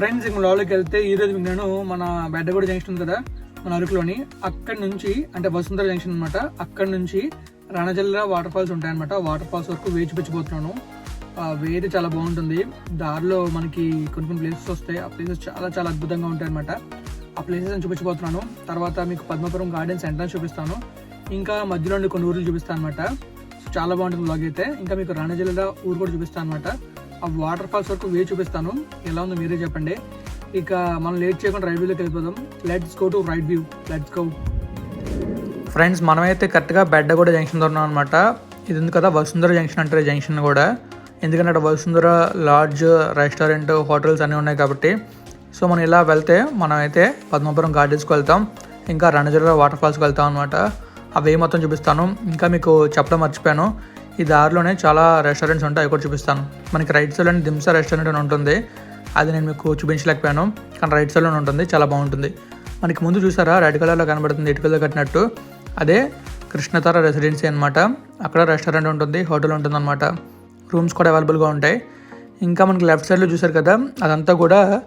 Friends ఇంక లోపలికి వెళ్తే ఈ రోజు నేను మన బెడ్డగూడ జంక్షన్ ఉంది కదా మన అరకులోని అక్కడి నుంచి అంటే వసుంధర జంక్షన్ అనమాట అక్కడి నుంచి రణజల్ల వాటర్ ఫాల్స్ ఉంటాయన్నమాట. వాటర్ ఫాల్స్ వరకు వేచి పెచ్చిపోతున్నాను ఆ చాలా బాగుంటుంది. దారిలో మనకి కొన్ని కొన్ని ప్లేసెస్ వస్తాయి. ఆ ప్లేసెస్ చాలా చాలా అద్భుతంగా ఉంటాయి అనమాట ఆ ప్లేసెస్ అని చూపించబోతున్నాను. తర్వాత మీకు పద్మపురం గార్డెన్స్ ఎంట్రన్స్ చూపిస్తాను. ఇంకా మధ్యలో కొన్ని ఊర్లు చూపిస్తాను అనమాట చాలా బాగుంటుంది బ్లాగ్ అయితే. ఇంకా మీకు రణజల్ల ఊరు కూడా చూపిస్తాను అనమాట ఆ వాటర్ ఫాల్స్ వరకు వే చూపిస్తాను. ఎలా ఉందో మీరే చెప్పండి. ఇక మనం లేట్ చేయకుండా రైట్ వ్యూలోకి వెళ్ళిపోదాం. Let's go to right view let's go friends మనమైతే కరెక్ట్గా బెడ్డగూడ జంక్షన్ ఉన్నాం అనమాట ఇది ఉంది కదా వసుంధర జంక్షన్ అంటారు జంక్షన్ కూడా. ఎందుకంటే అక్కడ వసుంధర లాడ్జ్ రెస్టారెంట్ హోటల్స్ అన్నీ ఉన్నాయి కాబట్టి. సో మనం ఇలా వెళ్తే మనమైతే పద్మాపురం పద్మపురం గార్డెన్స్కి వెళ్తాం. ఇంకా రణజల వాటర్ ఫాల్స్కి వెళ్తాం అనమాట అవి మొత్తం చూపిస్తాను. ఇంకా మీకు చెప్పడం మర్చిపోయాను. ఈ దారిలోనే చాలా రెస్టారెంట్స్ ఉంటాయి. అవి కూడా చూపిస్తాను. మనకి రైట్ సైడ్లోనే దింసా రెస్టారెంట్ అని ఉంటుంది. అది నేను మీకు చూపించలేకపోయాను. కానీ రైట్ సైడ్లోనే ఉంటుంది. చాలా బాగుంటుంది. మనకి ముందు చూసారా? రెడ్ కలర్లో కనబడుతుంది. ఇటుకలతో కట్టినట్టు. అదే కృష్ణతార రెసిడెన్సీ అనమాట అక్కడ రెస్టారెంట్ ఉంటుంది. హోటల్ ఉంటుంది అనమాట రూమ్స్ కూడా అవైలబుల్గా ఉంటాయి. ఇంకా మనకి లెఫ్ట్ సైడ్లో చూసారు కదా? అదంతా కూడా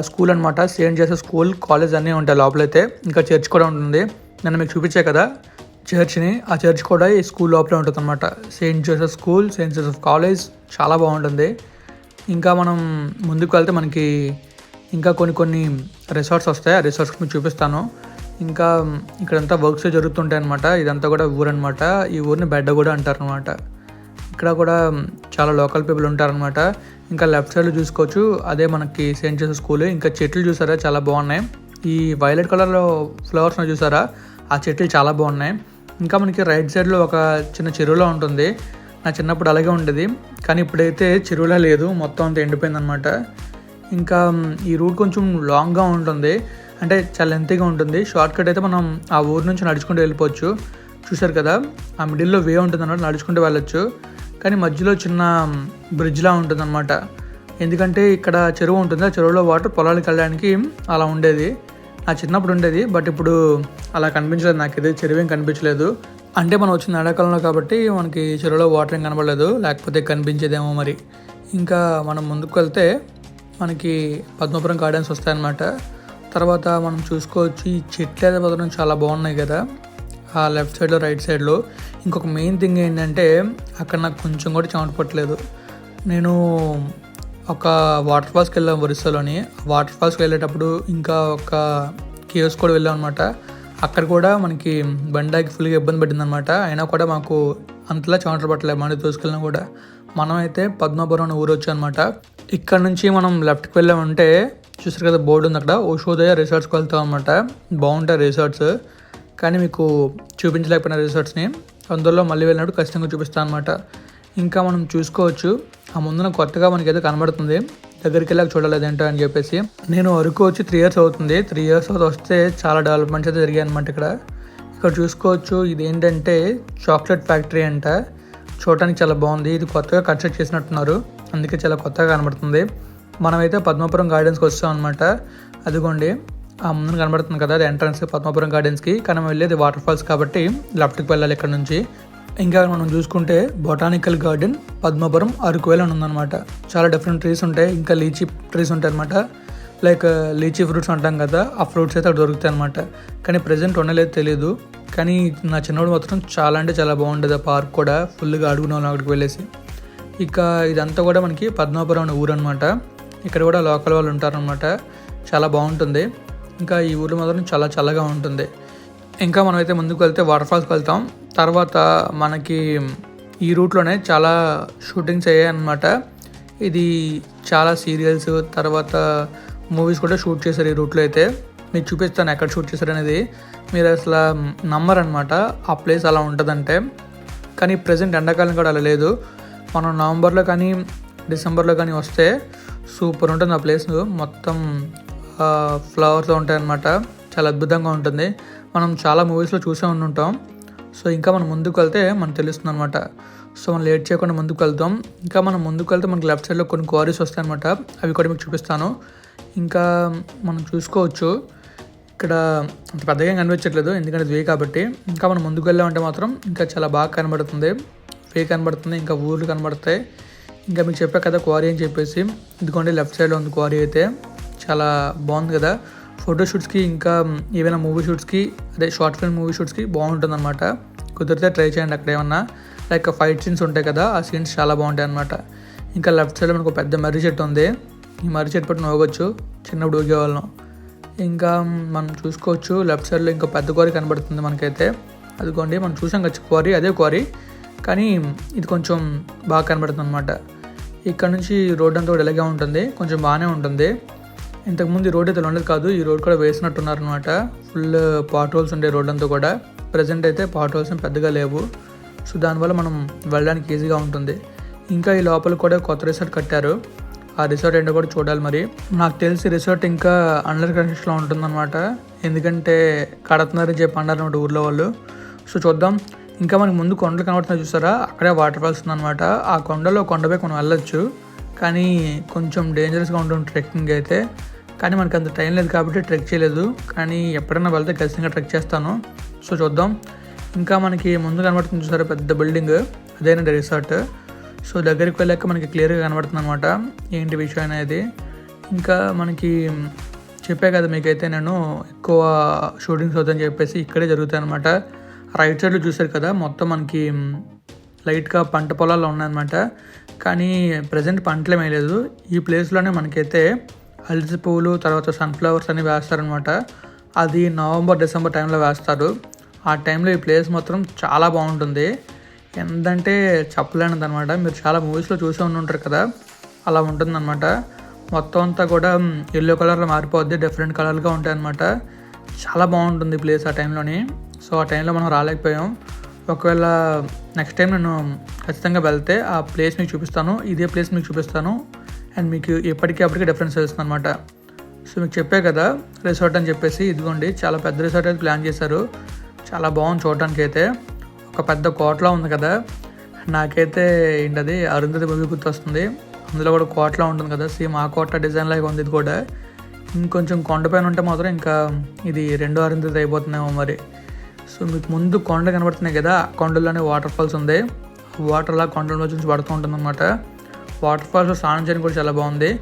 స్కూల్ అనమాట సేంట్ చేసే స్కూల్ కాలేజ్ అన్నీ ఉంటాయి లోపలైతే. ఇంకా చర్చ్ కూడా ఉంటుంది. నేను మీకు చూపించే కదా? చర్చ్ని ఆ చర్చ్ కూడా ఈ స్కూల్ లోపలే ఉంటుంది అనమాట Saint Joseph school Saint Joseph college చాలా బాగుంటుంది. ఇంకా మనం ముందుకు వెళ్తే మనకి ఇంకా కొన్ని కొన్ని రిసార్ట్స్ వస్తాయి. ఆ రిసార్ట్స్ మీకు చూపిస్తాను. ఇంకా ఇక్కడంతా వర్క్స్ జరుగుతుంటాయి అనమాట ఇదంతా కూడా ఊరు అనమాట ఈ ఊరిని బెడ్డ కూడా అంటారు అనమాట ఇక్కడ కూడా చాలా లోకల్ పీపుల్ ఉంటారనమాట ఇంకా లెఫ్ట్ సైడ్లో చూసుకోవచ్చు. అదే మనకి సెయింట్ జోసెఫ్ స్కూల్ ఇంకా చెట్లు చూసారా? చాలా బాగున్నాయి. ఈ వైలెట్ కలర్లో ఫ్లవర్స్ చూసారా? ఆ చెట్లు చాలా బాగున్నాయి. ఇంకా మనకి రైట్ సైడ్లో ఒక చిన్న చెరువులో ఉంటుంది. నా చిన్నప్పుడు అలాగే ఉండేది. కానీ ఇప్పుడైతే చెరువులా లేదు. మొత్తం అంతా ఎండిపోయిందనమాట ఇంకా ఈ రూట్ కొంచెం లాంగ్గా ఉంటుంది. అంటే చాలా లెంతీగా ఉంటుంది. షార్ట్ కట్ అయితే మనం ఆ ఊరు నుంచి నడుచుకుంటూ వెళ్ళిపోవచ్చు. చూసారు కదా? ఆ మిడిల్లో వే ఉంటుంది అనమాట నడుచుకుంటూ వెళ్ళొచ్చు. కానీ మధ్యలో చిన్న బ్రిడ్జ్లా ఉంటుంది అనమాట ఎందుకంటే ఇక్కడ చెరువు ఉంటుంది. ఆ చెరువులో వాటర్ పొలాలకు వెళ్ళడానికి అలా ఉండేది. నా చిన్నప్పుడు ఉండేది బట్ ఇప్పుడు అలా కనిపించలేదు. నాకు ఇది చెరువేం కనిపించలేదు. అంటే మనం వచ్చిన ఎండాకాలంలో కాబట్టి మనకి చెరువులో వాటర్ ఏం కనబడలేదు. లేకపోతే కనిపించేదేమో మరి. ఇంకా మనం ముందుకు వెళ్తే మనకి పద్మపురం గార్డెన్స్ వస్తాయన్నమాట. తర్వాత మనం చూసుకోవచ్చు ఈ చెట్లు అయితే మాత్రం చాలా బాగున్నాయి కదా. ఆ లెఫ్ట్ సైడ్లో రైట్ సైడ్లో ఇంకొక మెయిన్ థింగ్ ఏంటంటే అక్కడ నాకు కొంచెం కూడా చెమట పట్టలేదు. నేను ఒక వాటర్ ఫాల్స్కి వెళ్ళాం ఒరిస్సాలోని. వాటర్ ఫాల్స్కి వెళ్ళేటప్పుడు ఇంకా ఒక కేవ్స్ కూడా వెళ్ళాం అనమాట అక్కడ కూడా మనకి బండాకి ఫుల్గా ఇబ్బంది పడింది అనమాట అయినా కూడా మాకు అంతలా చెమటలు పట్టలేదు మన తోసుకెళ్ళినా కూడా. మనమైతే పద్మాపురం అనే ఊరు వచ్చాం అనమాట ఇక్కడ నుంచి మనం లెఫ్ట్కి వెళ్ళామంటే చూసారు కదా బోర్డు ఉంది అక్కడ ఓషోదయ రిసార్ట్స్కి వెళ్తాం అనమాట బాగుంటాయి రిసార్ట్స్ కానీ మీకు చూపించలేకపోయిన రిసార్ట్స్ని అందులో మళ్ళీ వెళ్ళినప్పుడు ఖచ్చితంగా చూపిస్తాను అనమాట ఇంకా మనం చూసుకోవచ్చు. ఆ ముందున కొత్తగా మనకి ఏదో కనబడుతుంది. దగ్గరికి వెళ్ళాక చూడలేదేంటో ఏంటో అని చెప్పేసి. నేను అరకు వచ్చి త్రీ ఇయర్స్ అవుతుంది. త్రీ ఇయర్స్ అవుతుంది వస్తే చాలా డెవలప్మెంట్స్ అయితే జరిగాయి అనమాట ఇక్కడ. ఇక్కడ చూసుకోవచ్చు ఇది ఏంటంటే చాక్లెట్ ఫ్యాక్టరీ అంట. చూడటానికి చాలా బాగుంది. ఇది కొత్తగా కన్స్ట్రక్ట్ చేసినట్టున్నారు. అందుకే చాలా కొత్తగా కనబడుతుంది. మనమైతే పద్మపురం గార్డెన్స్కి వస్తాం అనమాట అదిగోండి. ఆ ముందు కనబడుతుంది కదా అది ఎంట్రన్స్ పద్మపురం గార్డెన్స్కి కానీ మనం వెళ్ళేది వాటర్ ఫాల్స్ కాబట్టి లెఫ్ట్కి వెళ్ళాలి ఇక్కడ నుంచి. ఇంకా మనం చూసుకుంటే బొటానికల్ గార్డెన్ పద్మపురం అరకువేల అని ఉందన్నమాట చాలా డిఫరెంట్ ట్రీస్ ఉంటాయి ఇంకా లీచీ ట్రీస్ ఉంటాయి అనమాట లైక్ uh, లీచీ ఫ్రూట్స్ అంటాం కదా ఆ ఫ్రూట్స్ అయితే అక్కడ దొరుకుతాయి అనమాట కానీ ప్రజెంట్ ఉండలేదు తెలియదు కానీ నా చిన్నప్పుడు మాత్రం చాలా అంటే చాలా బాగుండేది ఆ పార్క్ కూడా ఫుల్గా అడుగున అక్కడికి వెళ్ళేసి. ఇక ఇదంతా కూడా మనకి పద్మాపురం అనే ఊరు అనమాట ఇక్కడ కూడా లోకల్ వాళ్ళు ఉంటారనమాట చాలా బాగుంటుంది. ఇంకా ఈ ఊరు మాత్రం చాలా చల్లగా ఉంటుంది. ఇంకా మనమైతే ముందుకు వెళ్తే వాటర్ ఫాల్స్కి వెళ్తాం తర్వాత మనకి ఈ రూట్లోనే చాలా షూటింగ్స్ అయ్యాయి అనమాట ఇది చాలా సీరియల్స్ తర్వాత మూవీస్ కూడా షూట్ చేశారు ఈ రూట్లో అయితే. మీకు చూపిస్తాను ఎక్కడ షూట్ చేశారు అనేది. మీరు అసలు నమ్మరనమాట ఆ ప్లేస్ అలా ఉంటుందంటే. కానీ ప్రజెంట్ ఎండాకాలం కూడా అలా లేదు. మనం నవంబర్లో కానీ డిసెంబర్లో కానీ వస్తే సూపర్ ఉంటుంది ఆ ప్లేస్. మొత్తం ఫ్లవర్స్ ఉంటాయన్నమాట. చాలా అద్భుతంగా ఉంటుంది. మనం చాలా మూవీస్లో చూసే ఉండుంటాం. సో ఇంకా మనం ముందుకు వెళ్తే మనకు తెలుస్తుంది అనమాట సో మనం లేట్ చేయకుండా ముందుకు వెళ్తాం ఇంకా మనం ముందుకు వెళ్తే మనకి లెఫ్ట్ సైడ్లో కొన్ని క్వారీస్ వస్తాయి అనమాట అవి కూడా మీకు చూపిస్తాను. ఇంకా మనం చూసుకోవచ్చు. ఇక్కడ అంత పెద్దగా కనిపించట్లేదు ఎందుకంటే వే కాబట్టి. ఇంకా మనం ముందుకు వెళ్ళామంటే మాత్రం ఇంకా చాలా బాగా కనబడుతుంది. వే కనబడుతుంది ఇంకా ఊర్లు కనబడతాయి. ఇంకా మీకు చెప్పా కదా క్వారీ అని చెప్పేసి. ఇదిగోండి లెఫ్ట్ సైడ్లో ఉంది క్వారీ అయితే. చాలా బాగుంది కదా. ఫోటోషూట్స్కి ఇంకా ఏవైనా మూవీ షూట్స్కి అదే షార్ట్ ఫిల్మ్ మూవీ షూట్స్కి బాగుంటుంది అనమాట కుదిరితే ట్రై చేయండి అక్కడ ఏమన్నా. లైక్ ఫైట్ సీన్స్ ఉంటాయి కదా ఆ సీన్స్ చాలా బాగుంటాయి అనమాట ఇంకా లెఫ్ట్ సైడ్లో మనకు పెద్ద మర్రి చెట్టు ఉంది. ఈ మర్రి చెట్టు పట్టున ఊగొచ్చు చిన్నప్పుడు ఊగేవాళ్ళం. ఇంకా మనం చూసుకోవచ్చు లెఫ్ట్ సైడ్లో ఇంకో పెద్ద క్వారీ కనబడుతుంది మనకైతే. అదిగోండి మనం చూసాం కదా క్వారీ అదే క్వారీ. కానీ ఇది కొంచెం బాగా కనబడుతుంది అనమాట ఇక్కడ నుంచి రోడ్ అంతా కూడా ఇలాగే ఉంటుంది కొంచెం బాగానే ఉంటుంది. ఇంతకుముందు ఈ రోడ్ అయితే ఉండదు కాదు ఈ రోడ్ కూడా వేసినట్టున్నారు అనమాట ఫుల్ పాట్ హోల్స్ ఉండే రోడ్ అంతా కూడా. ప్రజెంట్ అయితే పాట్ హోల్స్ ఏం పెద్దగా లేవు. సో దానివల్ల మనం వెళ్ళడానికి ఈజీగా ఉంటుంది. ఇంకా ఈ లోపల కూడా కొత్త రిసార్ట్ కట్టారు. ఆ రిసార్ట్ ఏంటో కూడా చూడాలి మరి. నాకు తెలిసి రిసార్ట్ ఇంకా అండర్ కన్స్ట్రక్షన్లో ఉంటుందన్నమాట. ఎందుకంటే కడుతున్నారని చెప్పి అన్నారు ఊర్లో వాళ్ళు. సో చూద్దాం. ఇంకా మనకి ముందు కొండలు కనబడుతున్నాయి చూసారా? అక్కడే వాటర్ ఫాల్స్ ఉందన్నమాట. ఆ కొండలో కొండపై మనం వెళ్ళొచ్చు. కానీ కొంచెం డేంజరస్గా ఉంటుంది ట్రెక్కింగ్ అయితే. కానీ మనకి అంత టైం లేదు కాబట్టి ట్రెక్ చేయలేదు. కానీ ఎప్పుడైనా వెళ్తే ఖచ్చితంగా ట్రెక్ చేస్తాను. సో చూద్దాం. ఇంకా మనకి ముందు కనబడుతుంది చూసారా పెద్ద బిల్డింగ్. అదేనండి రిసార్ట్. సో దగ్గరికి వెళ్ళాక మనకి క్లియర్గా కనబడుతుంది అనమాట ఏంటి విషయం అనేది. ఇంకా మనకి చెప్పే కదా మీకైతే నేను ఎక్కువ షూటింగ్స్ అవుతాయని చెప్పేసి ఇక్కడే జరుగుతాయి అనమాట రైట్ సైడ్లో చూశారు కదా మొత్తం మనకి లైట్గా పంట పొలాలు ఉన్నాయన్నమాట. కానీ ప్రజెంట్ పంటలు వేయలేదు. ఈ ప్లేస్లోనే మనకైతే అలసి పువ్వులు తర్వాత సన్ఫ్లవర్స్ అని వేస్తారనమాట అది నవంబర్ డిసెంబర్ టైంలో వేస్తారు. ఆ టైంలో ఈ ప్లేస్ మాత్రం చాలా బాగుంటుంది. ఎంతంటే చెప్పలేనిది అనమాట మీరు చాలా మూవీస్లో చూసే ఉంటారు కదా. అలా ఉంటుందన్నమాట. మొత్తం అంతా కూడా ఎల్లో కలర్లో మారిపోద్ది డిఫరెంట్ కలర్గా ఉంటాయి అనమాట చాలా బాగుంటుంది ప్లేస్ ఆ టైంలోని సో ఆ టైంలో మనం రాలేకపోయాం. ఒకవేళ నెక్స్ట్ టైం నేను ఖచ్చితంగా వెళ్తే ఆ ప్లేస్ మీకు చూపిస్తాను. ఇదే ప్లేస్ మీకు చూపిస్తాను. అండ్ మీకు ఎప్పటికీ డిఫరెన్స్ తెలుస్తుంది అనమాట సో మీకు చెప్పే కదా రిసార్ట్ అని చెప్పేసి ఇదిగోండి చాలా పెద్ద రిసార్ట్ అయితే ప్లాన్ చేశారు. చాలా బాగుంది చూడటానికి అయితే ఒక పెద్ద కోటలో ఉంది కదా. నాకైతే ఏంటది అరుంధతి మూవీ గుర్తొస్తుంది. అందులో కూడా కోటలో ఉంటుంది కదా. సేమ్ ఆ కోట డిజైన్ లాగా ఉంది ఇది కూడా. ఇంకొంచెం కొండపైన ఉంటే మాత్రం ఇంకా ఇది రెండో అరుంధతి అయిపోతున్నాయేమో మరి. సో మీకు ముందు కొండ కనబడుతున్నాయి కదా ఆ కొండల్లోనే వాటర్ ఫాల్స్ ఉంది. వాటర్ అలా కొండల నుంచి పడుతూ ఉంటుంది అనమాట వాటర్ ఫాల్స్ స్నానం చేయడం కూడా చాలా బాగుంది.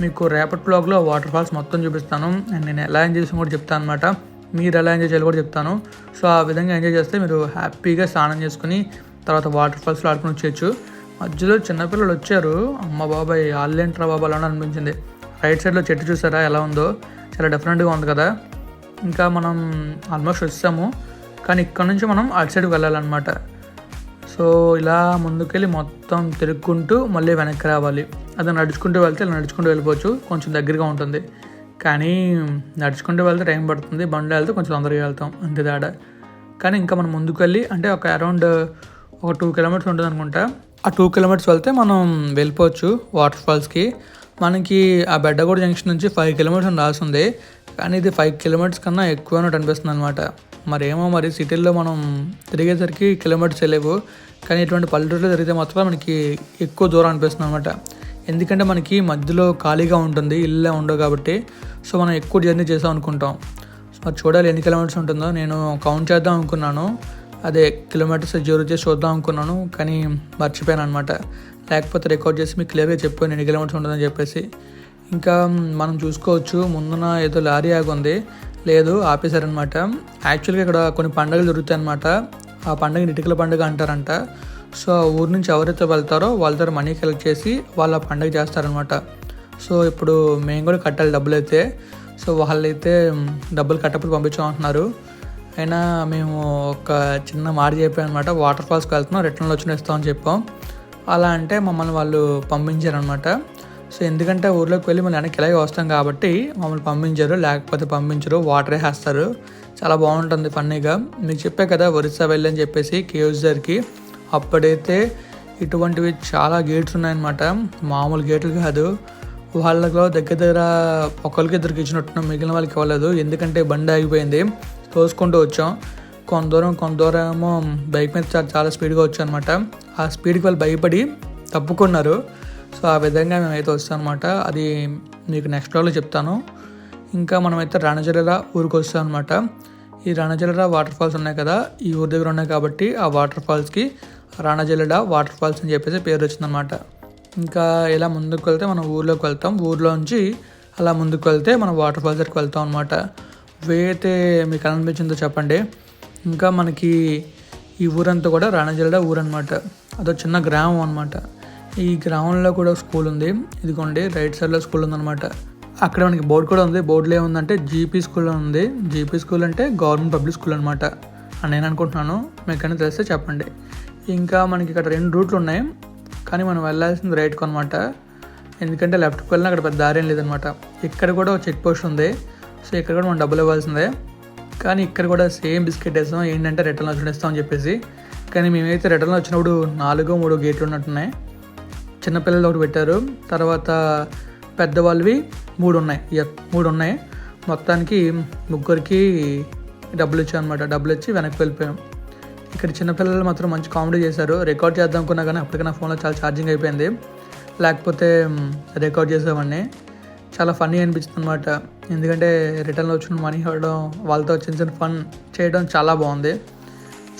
మీకు రేపటి బ్లాగ్లో వాటర్ ఫాల్స్ మొత్తం చూపిస్తాను. అండ్ నేను ఎలా ఎంజాయ్ చేసి కూడా చెప్తాను అనమాట మీరు ఎలా ఎంజాయ్ చేయాలి కూడా చెప్తాను. సో ఆ విధంగా ఎంజాయ్ చేస్తే మీరు హ్యాపీగా స్నానం చేసుకుని తర్వాత వాటర్ ఫాల్స్లో ఆడుకుని వచ్చేయచ్చు. మధ్యలో చిన్నపిల్లలు వచ్చారు. అమ్మ బాబాయ్ ఆల్లేంట్రా బాబా అలా అనిపించింది. రైట్ సైడ్లో చెట్టు చూసారా ఎలా ఉందో? చాలా డిఫరెంట్గా ఉంది కదా. ఇంకా మనం ఆల్మోస్ట్ వచ్చాము. కానీ ఇక్కడ నుంచి మనం అటు సైడ్కి వెళ్ళాలన్నమాట. సో ఇలా ముందుకెళ్ళి మొత్తం తిరుక్కుంటూ మళ్ళీ వెనక్కి రావాలి. అది నడుచుకుంటూ వెళ్తే ఇలా నడుచుకుంటూ వెళ్ళిపోవచ్చు. కొంచెం దగ్గరగా ఉంటుంది. కానీ నడుచుకుంటూ వెళ్తే టైం పడుతుంది. బండి వెళ్తే కొంచెం తొందరగా వెళ్తాం. అంతే తేడా. కానీ ఇంకా మనం ముందుకు వెళ్ళి అంటే ఒక అరౌండ్ ఒక టూ కిలోమీటర్స్ ఉంటుంది అనుకుంటా. ఆ టూ కిలోమీటర్స్ వెళ్తే మనం వెళ్ళిపోవచ్చు వాటర్ ఫాల్స్కి. మనకి ఆ బెడ్డగూడ జంక్షన్ నుంచి ఫైవ్ కిలోమీటర్స్ అని రాసింది. కానీ ఇది ఫైవ్ కిలోమీటర్స్ కన్నా ఎక్కువ అనిపిస్తుంది అనమాట మరేమో మరి సిటీల్లో మనం తిరిగేసరికి కిలోమీటర్స్ వెళ్ళేవు కానీ ఇటువంటి పల్లెటూరులో తిరిగితే మాత్రం మనకి ఎక్కువ దూరం అనిపిస్తుంది అనమాట ఎందుకంటే మనకి మధ్యలో ఖాళీగా ఉంటుంది ఇల్లే ఉండవు కాబట్టి సో మనం ఎక్కువ జర్నీ చేసాం అనుకుంటాం. మరి చూడాలి ఎన్ని కిలోమీటర్స్ ఉంటుందో. నేను కౌంట్ చేద్దాం అనుకున్నాను. అదే కిలోమీటర్స్ జీరో చేసి చూద్దాం అనుకున్నాను. కానీ మర్చిపోయాను అనమాట లేకపోతే రికార్డ్ చేసి మీకు క్లియర్గా చెప్పాను ఎన్ని కిలోమీటర్స్ ఉంటుందని చెప్పేసి. ఇంకా మనం చూసుకోవచ్చు ముందున ఏదో లారీ ఆగుంది. లేదు ఆపేశారనమాట యాక్చువల్గా ఇక్కడ కొన్ని పండుగలు జరుగుతాయి అనమాట ఆ పండుగ ఇటుకల పండుగ అంటారంట. సో ఆ ఊరు నుంచి ఎవరైతే వెళ్తారో వాళ్ళ దగ్గర మనీ కలెక్ట్ చేసి వాళ్ళ పండుగ చేస్తారనమాట సో ఇప్పుడు మేము కూడా కట్టాలి డబ్బులు అయితే సో వాళ్ళైతే డబ్బులు కట్టప్పుడు పంపించామంటున్నారు. అయినా మేము ఒక చిన్న మాట చెప్పాం అనమాట వాటర్ ఫాల్స్కి వెళ్తున్నాం రిటర్న్లో వచ్చి ఇస్తామని చెప్పాం. అలా అంటే మమ్మల్ని వాళ్ళు పంపించారనమాట సో ఎందుకంటే ఊర్లోకి వెళ్ళి మళ్ళీ వెనక్కి ఇలాగే వస్తాం కాబట్టి మమ్మల్ని పంపించరు లేకపోతే పంపించరు వాటర్ వేస్తారు. చాలా బాగుంటుంది ఫన్నీగా. మీకు చెప్పే కదా ఒరిస్సా వెళ్ళని చెప్పేసి కేవ్స్ దగ్గరికి అప్పుడైతే ఇటువంటివి చాలా గేట్స్ ఉన్నాయన్నమాట. మామూలు గేట్లు కాదు. వాళ్ళలో దగ్గర దగ్గర ఒకరికి ఇద్దరికి ఇచ్చినట్టున్నాం మిగిలిన వాళ్ళకి ఇవ్వలేదు. ఎందుకంటే బండి ఆగిపోయింది. తోసుకుంటూ వచ్చాం. కొంత దూరం కొంత దూరం ఏమో బైక్ మీద చాలా చాలా స్పీడ్గా వచ్చాం అనమాట ఆ స్పీడ్కి వాళ్ళు భయపడి తప్పుకున్నారు. సో ఆ విధంగా మేమైతే వస్తాం అనమాట అది మీకు నెక్స్ట్ వ్లాగ్లో చెప్తాను. ఇంకా మనమైతే రణజల ఊరికి వస్తాం అనమాట ఈ రణజల వాటర్ ఫాల్స్ ఉన్నాయి కదా ఈ ఊరి దగ్గర ఉన్నాయి కాబట్టి ఆ వాటర్ ఫాల్స్కి రణజలడ వాటర్ ఫాల్స్ అని చెప్పేసి పేరు వచ్చిందనమాట ఇంకా ఇలా ముందుకు వెళ్తే మనం ఊర్లోకి వెళ్తాం. ఊర్లో నుంచి అలా ముందుకు వెళ్తే మనం వాటర్ ఫాల్స్ దగ్గరికి వెళ్తాం అనమాట వే అయితే మీకు అనిపించిందో చెప్పండి. ఇంకా మనకి ఈ ఊరంతా కూడా రాణజల్డ ఊరు అనమాట అదో చిన్న గ్రామం అనమాట ఈ గ్రామంలో కూడా స్కూల్ ఉంది. ఇదిగోండి రైట్ సైడ్లో స్కూల్ ఉందన్నమాట. అక్కడ మనకి బోర్డు కూడా ఉంది. బోర్డులో ఏముందంటే జీపీ స్కూల్ ఉంది. జీపీ స్కూల్ అంటే గవర్నమెంట్ పబ్లిక్ స్కూల్ అనమాట అని నేను అనుకుంటున్నాను. మీకు కానీ తెలిస్తే చెప్పండి. ఇంకా మనకి ఇక్కడ రెండు రూట్లు ఉన్నాయి. కానీ మనం వెళ్ళాల్సింది రైట్కు అనమాట ఎందుకంటే లెఫ్ట్కి వెళ్ళినా అక్కడ పెద్ద దారి ఏం లేదనమాట ఇక్కడ కూడా ఒక చెక్ పోస్ట్ ఉంది. సో ఇక్కడ కూడా మనం డబ్బులు ఇవ్వాల్సిందే. కానీ ఇక్కడ కూడా సేమ్ బిస్కెట్ వేస్తాం. ఏంటంటే రిటర్న్ వచ్చిన ఇస్తాం అని చెప్పేసి. కానీ మేమైతే రిటర్న్ వచ్చినప్పుడు నాలుగో మూడో గేట్లు ఉన్నట్టున్నాయి. చిన్నపిల్లలు ఒకటి పెట్టారు. తర్వాత పెద్దవాళ్ళవి మూడు ఉన్నాయి. మూడు ఉన్నాయి. మొత్తానికి ముగ్గురికి డబ్బులు ఇచ్చాం అనమాట డబ్బులు ఇచ్చి వెనక్కి వెళ్ళిపోయాం. ఇక్కడ చిన్నపిల్లలు మాత్రం మంచి కామెడీ చేశారు. రికార్డ్ చేద్దాం అనుకున్నా కానీ అప్పటికైనా ఫోన్లో చాలా ఛార్జింగ్ అయిపోయింది. లేకపోతే రికార్డ్ చేసేవాడిని. చాలా ఫన్నీ అనిపించింది అనమాట ఎందుకంటే రిటర్న్లో వచ్చిన మనీ ఇవ్వడం వాళ్ళతో చిన్న చిన్న ఫన్ చేయడం చాలా బాగుంది.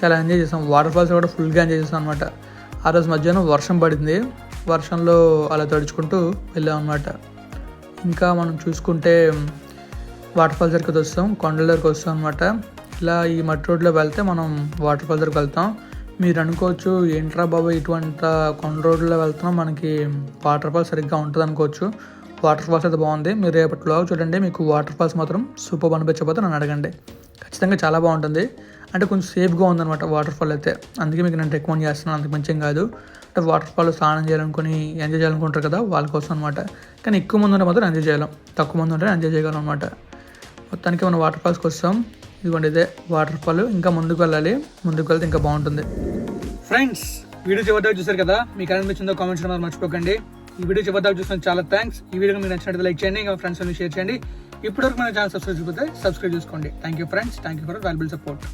చాలా ఎంజాయ్ చేసాం. వాటర్ ఫాల్స్ కూడా ఫుల్గా ఎంజాయ్ చేసాం అనమాట ఆ రోజు మధ్యాహ్నం వర్షం పడింది. వర్షంలో అలా తడుచుకుంటూ వెళ్ళాం అనమాట ఇంకా మనం చూసుకుంటే వాటర్ ఫాల్స్ దగ్గరికి వస్తాం కొండల దగ్గరికి వస్తాం అనమాట ఇలా ఈ మట్టి రోడ్లో వెళ్తే మనం వాటర్ ఫాల్స్ దగ్గరికి వెళ్తాం. మీరు అనుకోవచ్చు ఏంట్రా బాబు ఇటువంటి కొండ రోడ్లో వెళ్తున్నాం మనకి వాటర్ ఫాల్స్ సరిగ్గా ఉంటుంది అనుకోవచ్చు. వాటర్ ఫాల్స్ అయితే బాగుంది. మీరు రేపటిలో చూడండి మీకు వాటర్ ఫాల్స్ మాత్రం సూపర్ అనిపించకపోతే నన్ను అడగండి. ఖచ్చితంగా చాలా బాగుంటుంది. అంటే కొంచెం సేఫ్గా ఉందన్నమాట వాటర్ ఫాల్ అయితే. అందుకే మీకు నేను రికమెండ్ చేస్తున్నాను అంత మంచిగా కాదు. అంటే వాటర్ ఫాల్ స్నానం చేయాలనుకుని ఎంజాయ్ చేయాలనుకుంటారు కదా వాళ్ళ కోసం అనమాట కానీ ఎక్కువ మంది ఉంటే మాత్రం ఎంజాయ్ చేయాలి. తక్కువ మంది ఉంటే ఎంజాయ్ చేయగలం అనమాట మొత్తానికి మనం వాటర్ఫాల్స్కి వస్తాం ఇదిగోండి ఇదే వాటర్ ఫాల్ ఇంకా ముందుకు వెళ్ళాలి. ముందుకు వెళ్తే ఇంకా బాగుంటుంది. ఫ్రెండ్స్ వీడియో చివరి చూసారు కదా? మీకు అనిపించిందో కామెంట్స్ మర్చిపోకండి. ఈ వీడియో చివరి దాకా చూసిన చాలా థ్యాంక్స్ ఈ వీడియో మీకు నచ్చినట్టు లైక్ చేయండి. ఇంకా ఫ్రెండ్స్ షేర్ చేయండి. ఇప్పటివరకు మన ఛానల్ సబ్స్క్రైబ్ చేయకపోతే సబ్స్క్రైబ్ చేసుకోండి. Thank you friends thank you for valuable support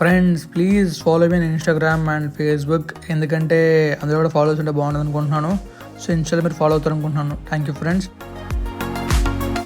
friends please follow me Instagram and Facebook ఎందుకంటే అందులో కూడా ఫాలో ఉంటే బాగుంటుంది అనుకుంటున్నాను. సో ఇన్స్టాలో మీరు ఫాలో అవుతారు అనుకుంటున్నాను థ్యాంక్ యూ ఫ్రెండ్స్